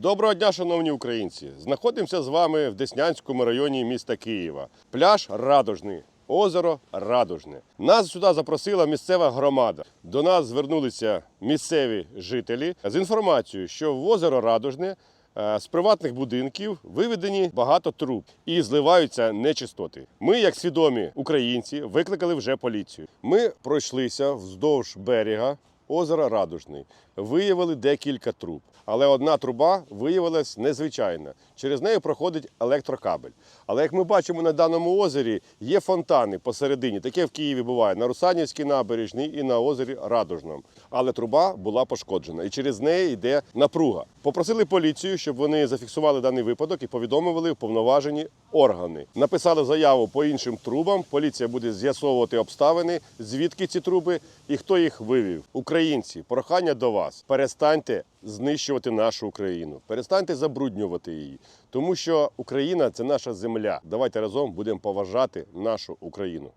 Доброго дня, шановні українці! Знаходимося з вами в Деснянському районі міста Києва. Пляж Радужний. Озеро Радужне. Нас сюди запросила місцева громада. До нас звернулися місцеві жителі з інформацією, що в озеро Радужне е, з приватних будинків виведені багато труб і зливаються нечистоти. Ми, як свідомі українці, викликали вже поліцію. Ми пройшлися вздовж берега озера Радужний. Виявили декілька труб, але одна труба виявилась незвичайна. Через неї проходить електрокабель. Але як ми бачимо на даному озері, є фонтани посередині. Таке в Києві буває на Русанівській набережній і на озері Радужному. Але труба була пошкоджена, і через неї йде напруга. Попросили поліцію, щоб вони зафіксували даний випадок і повідомили вповноважені органи. Написали заяву по іншим трубам. Поліція буде з'ясовувати обставини, звідки ці труби і хто їх вивів. Українці, прохання до вас: перестаньте знищувати нашу Україну, перестаньте забруднювати її, тому що Україна це наша земля. Давайте разом будемо поважати нашу Україну.